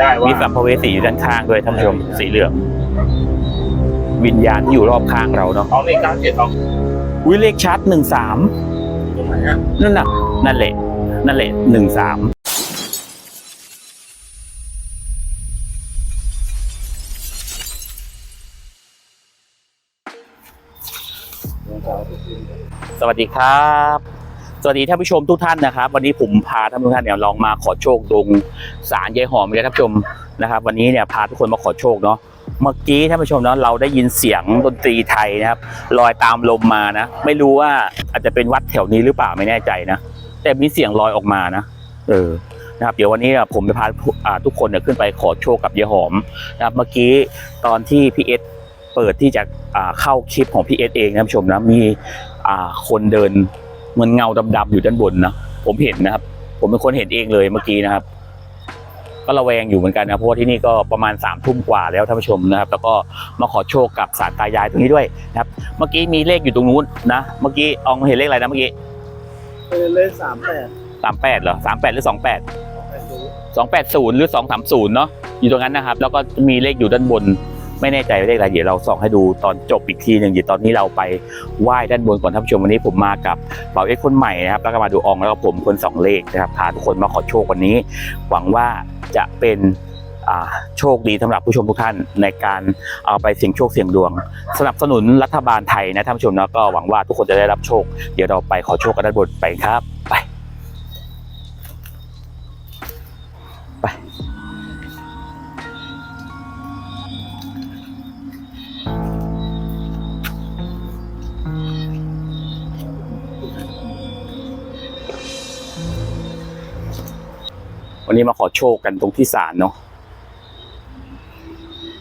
ได้ว่ามีสัมภเวสีอยู่ด้านข้างด้วยท่านผู้ชมสีเหลืองวิญญาณที่อยู่รอบข้างเราเนาะสองหนึ่งเก้าเจ็ดสองอุ้ยเลขชัดหนึ่งสามตรงไหนอะนั่นน่ะนั่นแหละนั่นแหละหนึ่งสามสวัสดีครับ สวัสดีท่านผู้ชมทุกท่านนะครับ วันนี้ผมพาท่านผู้ท่านเนี่ยลองมาขอโชคตรงศาลยายหอมเลยท่านผู้ชมนะครับ วันนี้เนี่ยพาทุกคนมาขอโชคเนาะเมื่อกี้ท่านผู้ชมเนาะเราได้ยินเสียงดนตรีไทยนะครับลอยตามลมมานะ ไม่รู้ว่าอาจจะเป็นวัดแถวนี้หรือเปล่าไม่แน่ใจนะ แต่มีเสียงลอยออกมานะ เออนะครับเดี๋ยววันนี้ผมจะพาาทุกคนเนี่ยขึ้นไปขอโชคกับยายหอมนะครับ เมื่อกี้ตอนที่พี่เอสเปิดที่จะเข้าคลิปของพี่เอสเองนะท่านผู้ชมนะมีคนเดิน เหมือนเงาดำๆอยู่ด้านบนนะผมเห็นนะครับ ผมเป็นคนเห็นเองเลยเมื่อกี้นะครับ ก็ระแวงอยู่เหมือนกันนะเพราะว่าที่นี่ก็ประมาณสามทุ่มกว่าแล้วท่านผู้ชมนะครับ แล้วก็มาขอโชคกับสารตายายตรงนี้ด้วยนะครับ เมื่อกี้มีเลขอยู่ตรงนู้นนะเมื่อกี้อองเห็นเลขอะไรนะเมื่อกี้เป็นเลขสามแปดสามแปดเหรอสามแปดหรือสองแปดแปดศูนย์สองแปดศูนย์หรือสองสามศูนย์เนาะอยู่ตรงนั้นนะครับ แล้วก็มีเลขอยู่ด้านบน ไม่แน่ใจเลขอะไรเดี๋ยวเราส่องให้ดูตอนจบอีกทีหนึ่งเดี๋ยวตอนนี้เราไปไหว้ด้านบนก่อนท่านผู้ชมวันนี้ผมมากับเป่าเอ็กคนใหม่นะครับแล้วก็มาดูอองแล้วก็ผมคนสองเลขนะครับพาทุกคนมาขอโชควันนี้ หวังว่าจะเป็นโชคดีสำหรับผู้ชมทุกท่านในการเอาไปเสี่ยงโชคเสี่ยงดวง สนับสนุนรัฐบาลไทยนะท่านผู้ชมนะก็หวังว่าทุกคนจะได้รับโชค เดี๋ยวเราไปขอโชคกันด้านบนไปครับไป วันนี้มาขอโชคกันตรงที่ศาลเนาะ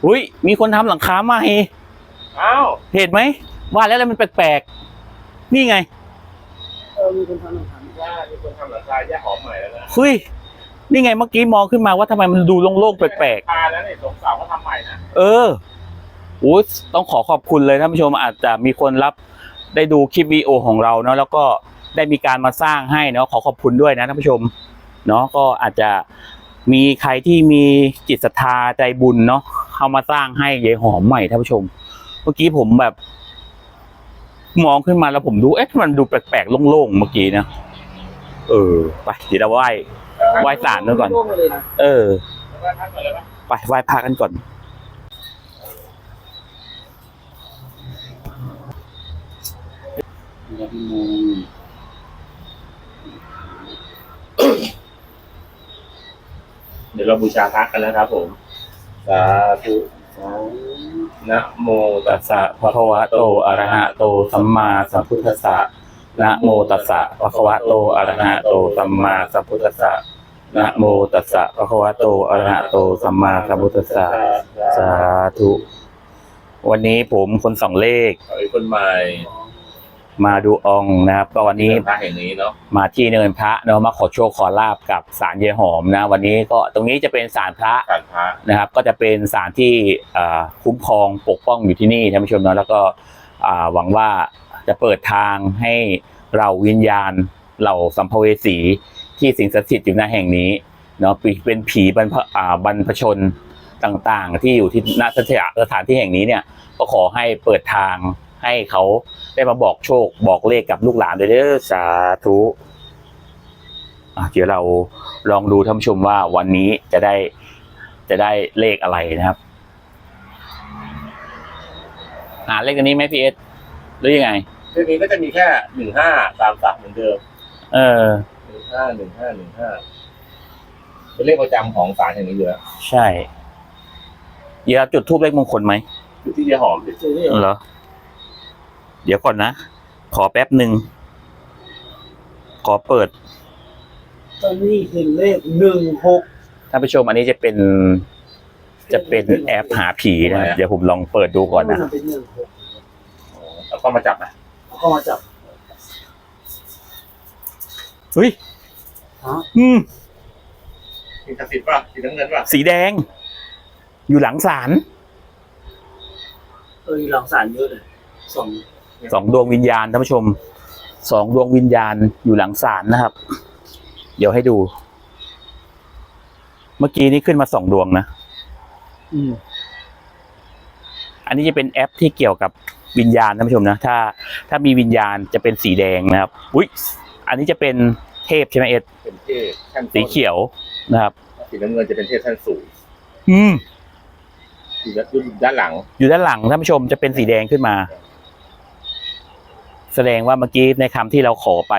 อุ้ยมีคนทำหลังคาใหม่อ้าวเห็นไหมว่าแล้วแล้วมันแปลกๆ นี่ไง เออมีคนทำหนังขันว่ามีคนทำหลังคาแยกหอมใหม่แล้วนะเฮ้ยนี่ไงเมื่อกี้มองขึ้นมาว่าทำไมมันดูโล่งๆแปลกคาแล้วเนี่ยสงสารเขาทำใหม่นะๆเออโอ้ยต้องขอขอบคุณเลยท่านผู้ชมอาจจะมีคนรับได้ดูคลิปวิดีโอของเราเนาะแล้วก็ได้มีการมาสร้างให้เนาะขอขอบคุณด้วยนะท่านผู้ชม เนาะก็อาจจะมีใครที่มีจิตศรัทธาใจบุญเนาะเข้ามาสร้างให้ยายหอมใหม่ท่านผู้ชม เมื่อกี้ผมแบบ มองขึ้นมาแล้วผมดูเอ๊ะมันดูแปลกๆโล่งๆเมื่อกี้นะเออไปเดี๋ยวเราไหว้ไหว้ศาลด้วยก่อนร่วมมาเลยนะเออว่าท่านก่อนเลยปะไปไหว้พระกันก่อนเดี๋ ยวเราบูชาพระกันแล้วครับผมสาธุนะโมตัสสสะภะคะวะโตอะระหะโตสัมมาสัมพุทธัสสะนะโมตัสสะภะคะวะโตอะระหะโตสัมมาสัมพุทธัสสะนะโมตัสสะภะคะวะโตอะระหะโตสัมมาสัมพุทธัสสะสาธุ วันนี้ผมคนสองเลข ขอให้คนใหม่ มาดูอองนะครับก็วันนี้พระแห่งนี้เนาะมาที่เนินพระเนาะมาขอโชคขอลาบกับศาลเยายหอมนะ วันนี้ก็ตรงนี้จะเป็นศาลพระการพระนะครับ ก็จะเป็นสารที่อ่าคุ้มครองปกป้องอยู่ที่นี่ท่านผู้ชมเนาะแล้วก็อ่าหวังว่าจะเปิดทางให้เราวิญญาณเหล่าสัมภเวสีที่สิงสถิตอยู่ณแห่งนี้เนาะปีเป็นผีบรรพอ่าบรรพชนต่างๆ ที่อยู่ที่ณสถานสถานที่แห่งนี้เนี่ยก็ขอให้เปิดทาง ให้เขาได้มาบอกโชคบอกเลขกับลูกหลานด้วยเด้อสาธุอะเดี๋ยวเราลองดูท่านผู้ชมว่าวันนี้จะได้จะได้เลขอะไรนะครับหาเลขอันนี้ไหมพีเอสหรือยังไงเรื่องนี้ก็จะมีแค่หนึ่งห้าตามศักดิ์เหมือนเดิม เออหนึ่งห้าหนึ่งห้าหนึ่งห้าเป็นเลขประจำของศาลแห่งนี้อยู่แล้วใช่เดี๋ยวจุดทูบเลขมงคลไหมอยู่ที่เดียหอมสิเจอที่เหรอ เดี๋ยวก่อนนะ ขอแป๊บหนึ่ง ขอเปิด ตอนนี้เห็นเลขหนึ่งหกท่านผู้ชมอันนี้จะเป็น จะเป็นแอปหาผีนะครับเดี๋ยวผมลองเปิดดูก่อนนะมัเป็นหนึ่งหกแล้วก็มาจับนะแล้วก็มาจับเฮ้ยฮะอืมสีกระสิบป่ะสีน้ำเงินป่ะสีแดง อยู่หลังศาลเออหลังสารเยอะเลยสอง สองดวงวิญญาณท่านผู้ชมสองดวงวิญญาณอยู่หลังศาลนะครับ เดี๋ยวให้ดู เมื่อกี้นี้ขึ้นมาสองดวงนะอืมอันนี้จะเป็นแอปที่เกี่ยวกับวิญญาณท่านผู้ชมนะถ้า ถ้ามีวิญญาณจะเป็นสีแดงนะครับ อุ้ยอันนี้จะเป็นเทพใช่ไหมเอ็ดเป็นเทพขั้นต้นสีเขียวนะครับสีน้ำเงินจะเป็นเทพขั้นสูงอืมอยู่ด้านอยู่ด้านหลัง อยู่ด้านหลังท่านผู้ชมจะเป็นสีแดงขึ้นมา แสดงว่าเมื่อกี้ในคำที่เราขอไป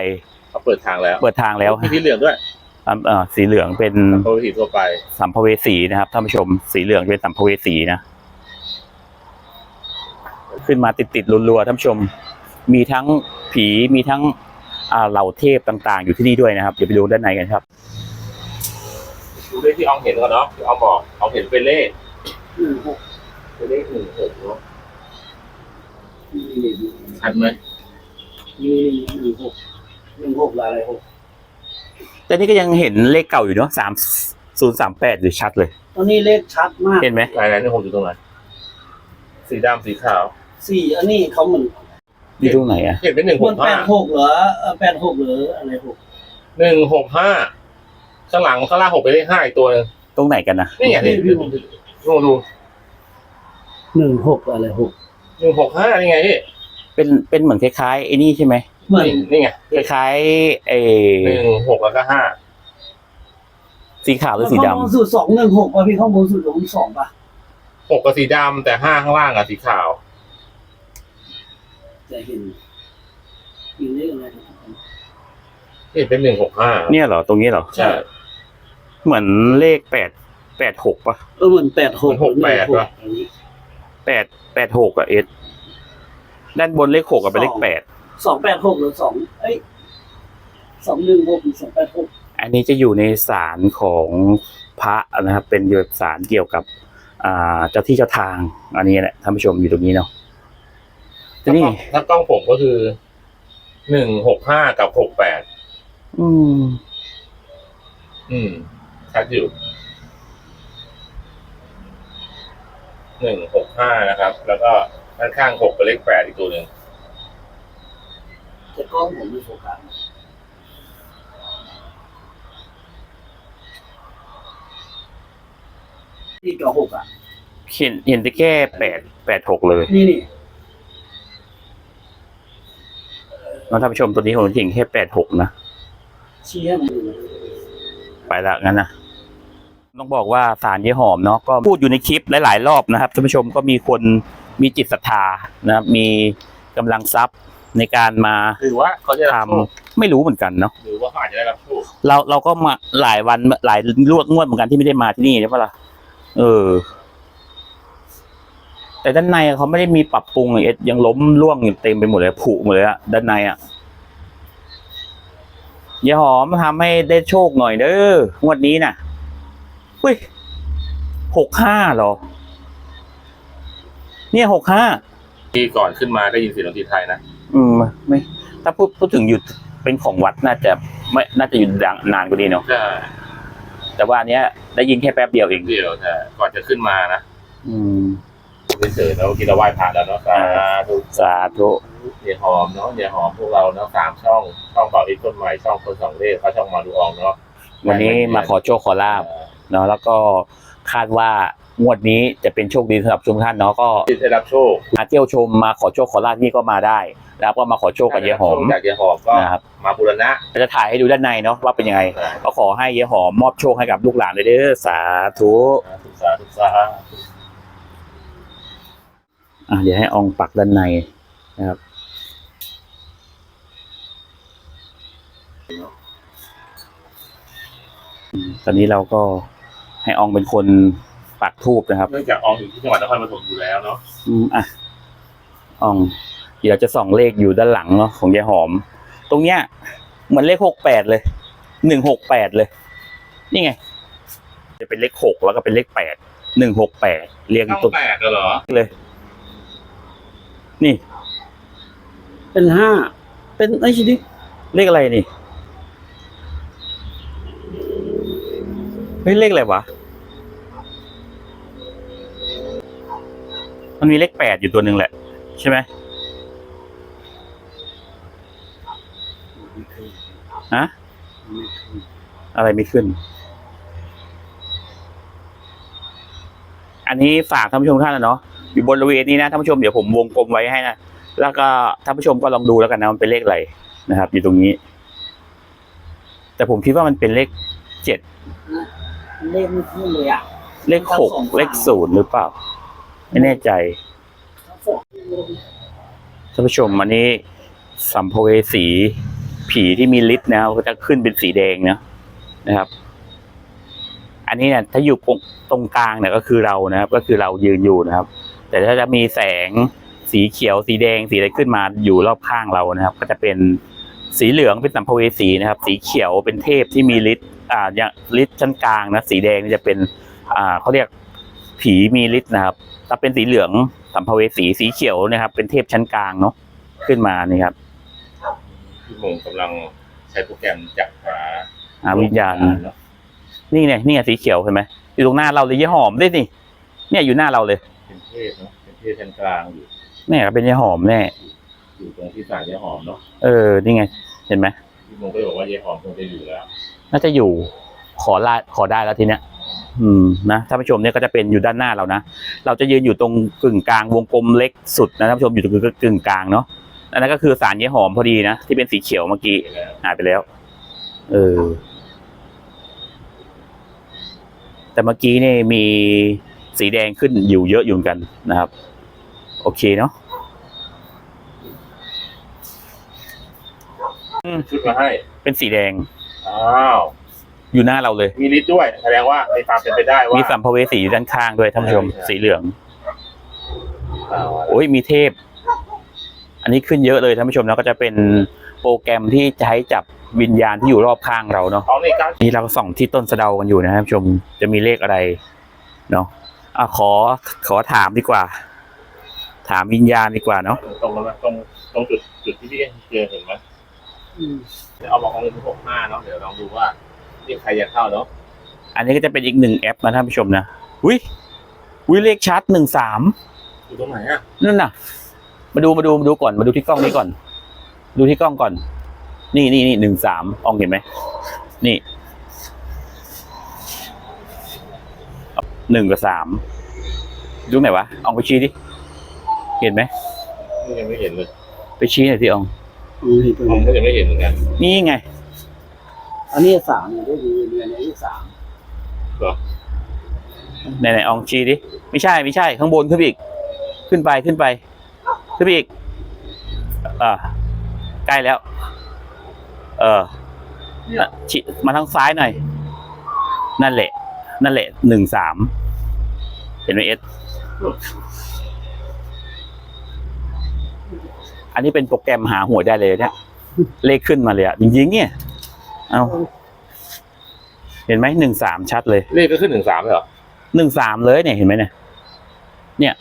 เขาเปิดทางแล้วเปิดทางแล้วมีสีเหลืองด้วยอ่าเอ่อสีเหลืองเป็นปกติทั่วไป สัมภเวสีนะครับท่านผู้ชมสีเหลืองเป็นสัมภเวสีนะ ขึ้นมาติดติดๆรัวๆท่านผู้ชม มีทั้งผีมีทั้งอ่าเหล่าเทพต่างๆ อยู่ที่นี่ด้วยนะครับเดี๋ยวไปดูด้านในกันครับ ดูเลขที่อองเห็นก่อนเนาะที่อองบอกอองเห็นเป็นเลขหนึ่งหกเป็นเลขหนึ่งหกเนาะนี่นี่นี่ชัดไหม นี่หนึ่งหกหนึ่งหกอะไรหกแต่นี่ก็ยังเห็นเลขเก่าอยู่เนาะสามศูนย์สามแปดอยู่ชัดเลย ตอนนี้เลขชัดมาก เห็นไหมลายไหนหนึ่งหกอยู่ตรงไหนสีดำสีขาวสี่อันนี้เขาเหมือนอยู่ตรงไหนอะเห็นเป็นหนึ่งหมันกแปห้าดหกเหรอเออแปดหกเหรออะไรหกหนึ่งหกห้าข้างหลังข้างล่างหกเป็นเลขห้าอีกตัวหนึงตรงไหนกันนะ นี่ไงนี่ดูดูหนึ่งหกอะไรหกหนึ่งหกห้านี่ไงพี่ เป็นเป็นเหมือนคล้ายๆไอ้นี่ใช่ไหมเหมือนนี่นี่ไงคล้ายๆไอ้หนึ่งหกแล้วก็ห้าสีขาวหรือสีข้างดำบนสุดสองหนึ่งหกป่ะพี่ข้างบนสุดสองสองป่ะหกกับสีดำแต่ห้าข้างล่างอะสีขาว จะเห็นเห็นเลขอะไรครับเห็นเป็นหนึ่งหกห้าเนี่ยเหรอตรงนี้เหรอใช่เหมือนเลขแปดแปดหกปะเออเหมือนแปดหกหกแปดป่ะอันนี้แปดแปดหกอะเอ็ด ด้านบนเลขหกอะเป็นเลขแปดสองแปดหกหรือสองเอ้ยสองหนึ่งหกหรือสองแปดหกอันนี้จะอยู่ในศาลของพระนะครับ เป็นเกี่ยวกับศาลเกี่ยวกับ อ่าเจ้าที่เจ้าทาง อันนี้แหละท่านผู้ชมอยู่ตรงนี้เนาะทีนี่ถ้ากล้องผมก็คือหนึ่งหกห้ากับหกแปดอืม อืมชัดอยู่หนึ่งหกห้านะครับ แล้วก็ ด้านข้างหกเป็นเลขแปดอีกตัวหนึ่งแต่กล้องผมไม่โฟกัสที่กับหกอะ เห็นเห็นแต่แค่แปดแปดหกเลยนี่นี่น้องท่านผู้ชมตัวนี้ผมเห็นแค่แปดหกนะชี้ให้มันดูนะไปละงั้นนะต้องบอกว่าสารเยหอมเนาะก็พูดอยู่ในคลิปหลาย ๆ รอบนะครับท่านผู้ชมก็มีคน มีจิตศรัทธานะครับ มีกำลังทรัพย์ในการมาหรือว่าเขาจะทรับโชคำไม่รู้เหมือนกันเนาะหรือว่าเขาอาจจะได้รับโชคเราเราก็มาหลายวันหลายรวดงวดเหมือนกันที่ไม่ได้มาที่นี่ใช่ปะล่ะเออ แต่ด้านในเขาไม่ได้มีปรับปรุงเลยเอ็ดยังล้มร่วงอยู่เต็มไปหมดเลยผุหมดเลยอะด้านในอะยายหอมทำให้ได้โชคหน่อยเด้องวดนี้น่ะเฮ้ยหกห้าเหรอ เนี่ยหกห้าที่ก่อนขึ้นมาได้ยินเสียงดนตรีไทยนะอืมไม่ ถ้าพูดพูดถึงหยุดเป็นของวัดน่าจะไม่น่าจะหยุดดังนานกว่านี้เนาะใช่แต่ว่าอันเนี้ยได้ยินแค่แป๊บเดียวเองเดียวแต่ก่อนจะขึ้นมานะอืมเฉยๆแล้วกินเราไหว้พระแล้วเนาะสาธุสาธุเดี๋ยวหอมเนาะเดี๋ยวหอมพวกเราเนาะสามช่องช่องต่ออีกต้นใหม่ช่องคนสองเลขเขาช่องมาดูอองเนาะวันนี้มาขอโชคขอลาบเนาะแล้วก็คาดว่า งวดนี้จะเป็นโชคดีสำหรับทุกท่านเนาะก็ที่ได้รับโชคมาเที่ยวชมมาขอโชคขอลาบที่นี่ก็มาได้แล้วก็มาขอโชคกับเยายหอมจากเยหอมก็นะครับมาบูรณะจะถ่ายให้ดูด้านในเนาะว่าเป็นยังไง ก็ขอให้เยายหอมมอบโชคให้กับลูกหลานเลยเด้อสาธุทุกสาทุกสาอะเดี๋ยวให้อองปักด้านในนะครับอืมตอนนี้เราก็ให้อองเป็นคน ปักทูบนะครับเนื่องจากอองอยู่ที่จังหวัดนครปฐมอยู่แล้วเนาะอืมอะออง เดี๋ยวจะส่องเลขอยู่ด้านหลังเนาะของยายหอม ตรงเนี้ยเหมือนเลขหกแปดเลยหนึ่งหกแปดเลย นี่ไง จะเป็นเลขหกแล้วก็เป็นเลขแปดหนึ่งหกแปดเรียงช่องตัวแปดเหรอเลย นี่ เป็นห้าเป็นไอ้ชิดิเลขอะไรนี่เฮ้ยเลขอะไรวะ มันมีเลขแปดอยู่ตัวหนึ่งแหละ ใช่ไหมฮะอะไรไม่ขึ้น อันนี้ฝากท่านผู้ชมทุกท่านนะเนาะอยู่บริเวณนี้นะท่านผู้ชมเดี๋ยวผมวงกลมไว้ให้นะแล้วก็ท่านผู้ชมก็ลองดูแล้วกันนะมันเป็นเลขอะไรนะครับ อยู่ตรงนี้ แต่ผมคิดว่ามันเป็นเลขเจ็ดเลขไม่ขึ้นเลยอะเลขหกเลขศูนย์หรือเปล่า ไม่แน่ใจท่านผู้ชมอันนี้ สัมภเวสี ผีที่มีฤทธิ์นะก็จะขึ้นเป็นสีแดงนะนะครับ อันนี้เนี่ยถ้าอยู่ตรงกลางเนี่ยก็คือเรานะครับ ก็คือเรายืนอยู่นะครับ แต่ถ้าจะมีแสงสีเขียวสีแดงสีอะไรขึ้นมาอยู่รอบข้างเรานะครับ ก็จะเป็นสีเหลืองเป็นสัมภเวสีนะครับ สีเขียวเป็นเทพที่มีฤทธิ์อ่าอย่างฤทธิ์ชั้นกลางนะสีแดงนี่จะเป็น อ่าเขาเรียกผีมีฤทธิ์นะครับ ถ้าเป็นสีเหลืองสัมภเวสีสีเขียวนะครับ เป็นเทพชั้นกลางเนาะขึ้นมานี่ครับพี่มงกำลังใช้โปรแกรมจับหาหาวิญญาณเนอะนี่ไงนี่ไงสีเขียวเห็นไหมอยู่ตรงหน้าเราเลยยี่หอมด้วยสิเนี่ยอยู่หน้าเราเลย เป็นเทพเนาะเป็นเทพชั้นกลางอยู่แม่ก็เป็นยี่หอมแน่อยู่ตรงที่ศาลยายหอมเนาะเออนี่ไง เห็นไหมพี่มงก็เลยบอกว่ายายหอมคงจะอยู่แล้วน่าจะอยู่ขอลาขอได้แล้วทีเนี้ย อืมนะท่านผู้ชมเนี่ยก็จะเป็นอยู่ด้านหน้าเรานะเราจะยืนอยู่ตรงกึ่งกลางวงกลมเล็กสุดนะท่านผู้ชมอยู่ตรงกึ่งกลางเนาะอันนั้นก็คือสารยี่หอมพอดีนะที่เป็นสีเขียวเมื่อกี้ไปแล้วหายไปแล้ว เออ แต่เมื่อกี้นี่มีสีแดงขึ้นอยู่เยอะอยู่เหมือนกันนะครับ โอเคเนาะชุดมาให้ เป็นสีแดง อ้าว อยู่หน้าเราเลย มีฤทธิ์ด้วยแสดงว่ามีความเป็นไปได้ว่ามีสัมภเวสีอยู่ด้านข้างด้วยท่านผู้ชมใช่สีเหลืองอ้าวโอ้ยมีเทพ อันนี้ขึ้นเยอะเลยท่านผู้ชมแล้วก็จะเป็นโปรแกรมที่จะใช้จับวิญญาณที่อยู่รอบข้างเราเนาะของในการนี่เราส่องที่ต้นสะเดากันอยู่นะครับผู้ชมจะมีเลขอะไรเนาะอะขอขอถามดีกว่า ถามวิญญาณดีกว่าเนาะตรงนั้นนะตรงตรงจุดจุดที่พี่เจอเห็นไหมอืมเอาบอกของเงินหกห้าเนาะเดี๋ยวลองดูว่า นี่ใครจะเข้าเนาะอันนี้ก็จะเป็นอีกหนึ่งแอปนะท่านผู้ชมนะอุ้ยอุ้ยเลขชัดหนึ่งสามอยู่ตรงไหนอะนั่นน่ะ มาดูมาดูมาดูก่อนมาดูที่กล้องนี้ก่อน ดูที่กล้องก่อน นี่นี่นี่หนึ่งสามอองเห็นไหมนี่หนึ่งกับสามดูไหนวะอองไปชี้ดิเห็นไหมนี่ยังไม่เห็นเลย ไปชี้หน่อยที่อองอืมเห็นตัวผมนี้ก็ยังไม่เห็นเหมือนกันนี่ไง อันนี้สามเนี่ยได้ดีเดือนนี้สามไหนไหนอองชี้ดิไม่ใช่ไม่ใช่ ข้างบนขึ้นไปอีก ขึ้นไปขึ้นไป ขึ้นไปอีก อ่าใกล้แล้ว เออน่ะชี้มาทางซ้ายหน่อย นั่นแหละ นั่นแหละหนึ่งสามเห็นไหมเอสอันนี้เป็นโปรแกรมหาหวยได้เลยเนี่ยเลขขึ้นมาเลยอะจริงๆเนี่ย เอาเห็นไหมหนึ่งสามชัดเลยเลขก็ขึ้นหนึ่งสามเลยเหรอหนึ่งสามเลยเนี่ยเห็นไหมเนี่ยเนี่ย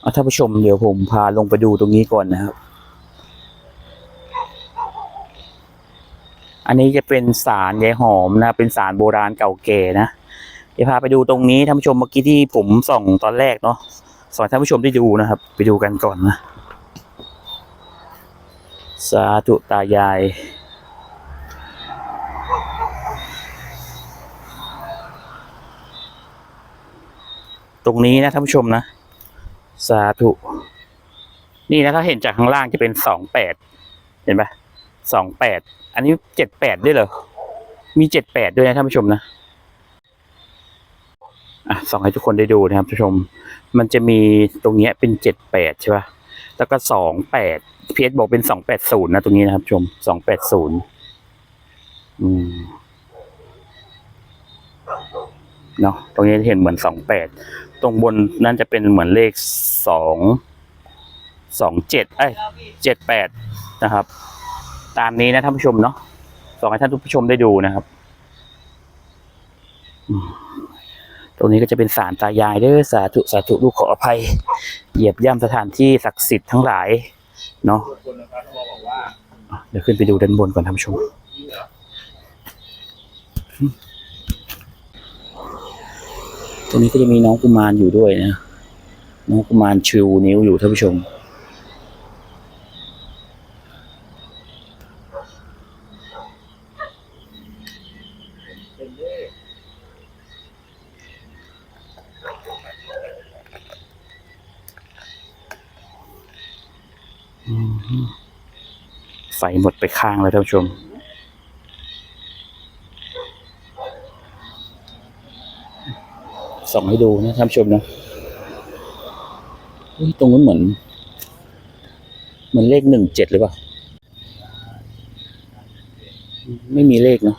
เอาท่านผู้ชมเดี๋ยวผมพาลงไปดูตรงนี้ก่อนนะครับ อันนี้จะเป็นสารยายหอมนะ เป็นสารโบราณเก่าแก่นะเดี๋ยวพาไปดูตรงนี้ท่านผู้ชมเมื่อกี้ที่ผมส่องตอนแรกเนาะสอนท่านผู้ชมได้ดูนะครับ ไปดูกันก่อนนะ สาธุตายาย ตรงนี้นะท่านผู้ชมนะ สาธุ นี่นะถ้าเห็นจากข้างล่างจะเป็นสองแปดเห็นปะสองแปดอันนี้เจ็ดแปดด้วยเหรอ มีเจ็ดแปดด้วยนะท่านผู้ชมนะอะส่องให้ทุกคนได้ดูนะครับท่านผู้ชม มันจะมีตรงเนี้ยเป็นเจ็ดแปดใช่ปะแล้วก็สองแปดพีเอสบอกเป็นสองแปดศูนย์นะตรงนี้นะครับชมสองแปดศูนย์อืมเนาะตรงนี้เห็นเหมือนสองแปด ตรงบนนั่นจะเป็นเหมือนเลขสองสองเจ็ดเอ้ยเจ็ดแปดนะครับ ตามนี้นะท่านผู้ชมเนาะส่งให้ท่านผู้ชมได้ดูนะครับ ตรงนี้ก็จะเป็นสารตายายเด้อสาธุสาธุลูกขออภัย เหยียบย่ำสถานที่ศักดิ์สิทธิ์ทั้งหลายเนาะเดี๋ยวขึ้นไปดูด้านบนก่อนท่านผู้ชม ตรงนี้ก็จะมีน้องกุมารอยู่ด้วยนะ น้องกุมารชูนิ้วอยู่ท่านผู้ชม ไฟหมดไปข้างแล้วท่านผู้ชม ส่องให้ดูนะท่านชมนะตรงนู้นเหมือนเหมือนเลขหนึ่งเจ็ดหรือเปล่า ไม่มีเลขเนาะ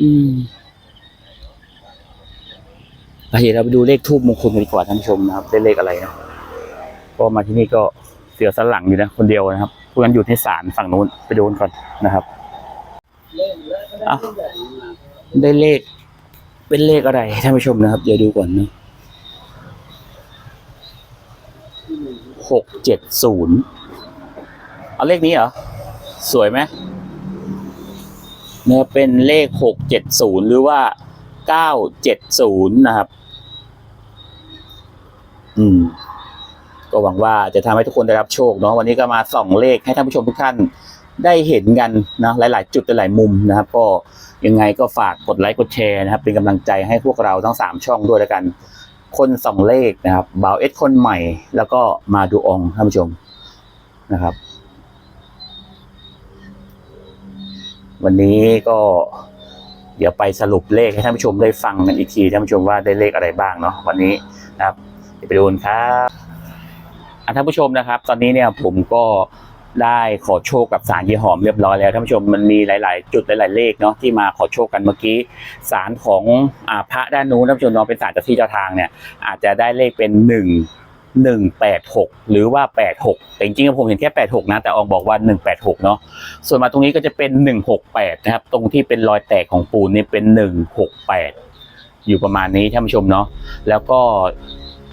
อืมอะเดี๋ยวเราไปดูเลขทูบมงคลกันดีกว่าท่านชมนะครับได้เลขอะไรนะก็มาที่นี่ก็เสียสลังอยู่นะคนเดียวนะครับพวกนั้นอยู่ที่ศาลฝั่งนู้นไปดูกันก่อนนะครับ เล่นแล้วก็ได้อะทุกอย่าได้เลข เป็นเลขอะไรท่านผู้ชมนะครับ เดี๋ยวดูก่อนนะหกเจ็ดศูนย์เอาเลขนี้เหรอ สวยไหมเนื้อเป็นเลขหกเจ็ดศูนย์หรือว่าเก้าเจ็ดศูนย์นะครับ อืม ก็หวังว่าจะทำให้ทุกคนได้รับโชคเนาะวันนี้ก็มาส่องเลขให้ท่านผู้ชมทุกท่าน ได้เห็นกันนะหลาย ๆ จุดหลายมุมนะครับ ก็ยังไงก็ฝากกดไลค์กดแชร์นะครับ เป็นกำลังใจให้พวกเราทั้งสามช่องด้วยแล้วกัน คนสองเลขนะครับบ่าวเอสคนใหม่ แล้วก็มาดูองท่านผู้ชมนะครับ วันนี้ก็เดี๋ยวไปสรุปเลขให้ท่านผู้ชมได้ฟังกันอีกทีท่านผู้ชมว่าได้เลขอะไรบ้างเนาะวันนี้นะครับเดี๋ยวไปดูนครับอะท่านผู้ชมนะครับ ตอนนี้เนี่ยผมก็ ได้ขอโชคกับสารยี่หอมเรียบร้อยแล้วท่านผู้ชมมันมีหลาย ๆ จุดหลาย ๆ เลขเนาะที่มาขอโชคกันเมื่อกี้สารของอพระด้านนู้นท่านผู้ชมเนาะเป็นสารเจ้าที่เจ้าทางเนี่ยอาจจะได้เลขเป็นหนึ่งหนึ่งแปดหกหรือว่าแปดหกแต่จริงๆผมเห็นแค่แปดหกนะแต่อองบอกว่าหนึ่งแปดหกเนาะส่วนมาตรงนี้ก็จะเป็นหนึ่งหกแปดนะครับตรงที่เป็นรอยแตกของปูนนี่เป็นหนึ่งหกแปดอยู่ประมาณนี้ท่านผู้ชมเนาะแล้วก็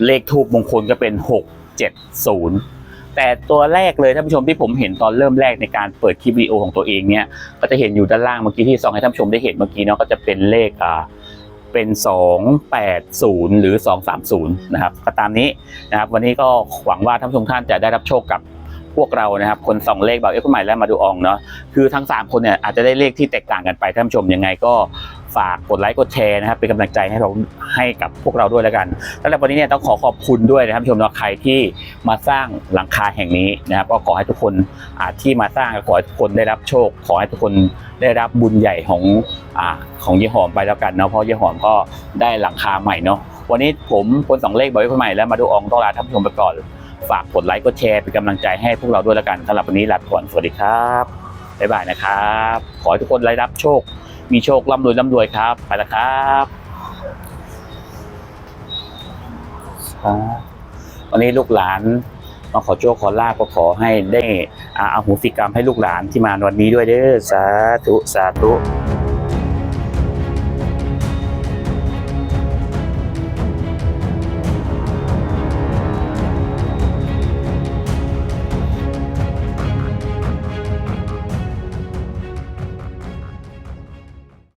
เลขทูบมงคลก็เป็นหกเจ็ดศูนย์ แต่ตัวแรกเลยท่านผู้ชมที่ผมเห็นตอนเริ่มแรกในการเปิดคลิปวิดีโอของตัวเองเนี่ยก็จะเห็นอยู่ด้านล่างเมื่อกี้ที่ซองให้ท่านผู้ชมได้เห็นเมื่อกี้เนาะก็จะเป็นเลขอ่าเป็น 280 หรือ 230 นะครับ ก็ตามนี้นะครับ วันนี้ก็หวังว่าท่านผู้ชมท่านจะได้รับโชคกับพวกเรานะครับ คนสองเลขแบบเอ็กซ์ใหม่และมาดูอองเนาะ คือทั้ง 3 คนเนี่ยอาจจะได้เลขที่แตกต่างกันไปท่านผู้ชมยังไงก็ ฝากกดไลค์กดแชร์นะครับเป็นกำลังใจให้เราให้กับพวกเราด้วยแล้วกันแล้วในวันนี้เนี่ยต้องขอขอบคุณด้วยนะครับท่านผู้ชมนาะใครที่มาสร้างหลังคาแห่งนี้นะครับก็ขอให้ทุกคนที่มาสร้างขอให้ทุกคนได้รับโชค ขอให้ทุกคนได้รับบุญใหญ่ของอของยี่หอมไปแล้วกันเนาะเพราะยี่หอมก็ได้หลังคาใหม่เนาะวันนี้ผมคนสองเลขบอยคนใหม่และมาดูอองต้องลาท่านผู้ชมไปก่อนฝากกดไลค์กดแชร์เป็นกำลังใจให้พวกเราด้วยแล้วกันสำหรับวันนี้ลาไปก่อนสวัสดีครับบ๊ายบายนะครับ ขอให้ทุกคนได้รับโชค มีโชคร่ำรวยร่ำรวยครับ ไปแล้วครับวันนี้ลูกหลานมาขอโชคขอลาบก็ขอให้ได้อาอโหสิกรรมให้ลูกหลานที่มาวันนี้ด้วยเด้อสาธุสาธุ